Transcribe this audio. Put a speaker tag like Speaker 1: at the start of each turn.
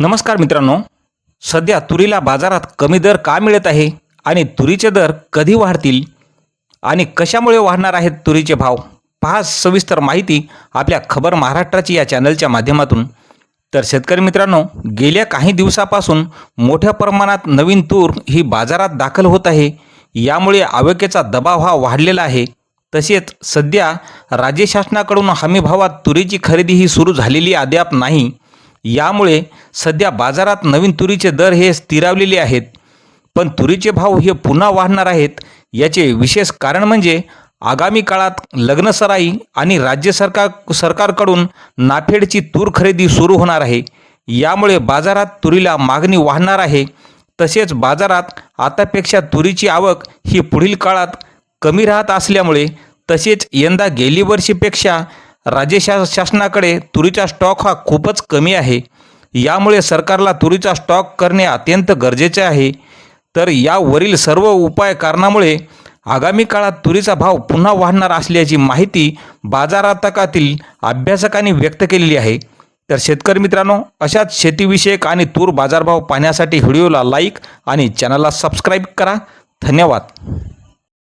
Speaker 1: नमस्कार मित्रांनो. सध्या तुरीला बाजारात कमी दर का मिळत आहे आणि तुरीचे दर कधी वाढतील आणि कशामुळे वाढणार आहेत तुरीचे भाव पहा सविस्तर माहिती आपल्या खबर महाराष्ट्राची या चॅनलच्या माध्यमातून. तर शेतकरी मित्रांनो गेल्या काही दिवसापासून मोठ्या प्रमाणात नवीन तूर ही बाजारात दाखल होत आहे. यामुळे आवकेचा दबाव हा वाढलेला आहे. तसेच सध्या राज्य शासनाकडून हमीभावात तुरीची खरेदी ही सुरू झालेली अद्याप नाही. यामुळे सध्या बाजारात नवीन तुरीचे दर हे स्थिरावलेले आहेत. पण तुरीचे भाव हे पुन्हा वाढणार आहेत याचे विशेष कारण म्हणजे आगामी काळात लग्नसराई आणि राज्य सरकार सरकारकडून नाफेडची तूर खरेदी सुरू होणार आहे. यामुळे बाजारात तुरीला मागणी वाढणार आहे. तसेच बाजारात आतापेक्षा तुरीची आवक ही पुढील काळात कमी राहत असल्यामुळे तसेच यंदा गेली वर्षीपेक्षा राज्य शा शासनाकडे तुरीचा स्टॉक हा खूपच कमी आहे. यामुळे सरकारला तुरीचा स्टॉक करणे अत्यंत गरजेचे आहे. तर यावरील सर्व उपाय कारणामुळे आगामी काळात तुरीचा भाव पुन्हा वाढणार असल्याची माहिती बाजारातकातील अभ्यासकांनी व्यक्त केलेली आहे. तर शेतकरी मित्रांनो अशाच शेतीविषयक आणि तूर बाजारभाव पाहण्यासाठी व्हिडिओला लाईक आणि चॅनलला सबस्क्राईब करा. धन्यवाद.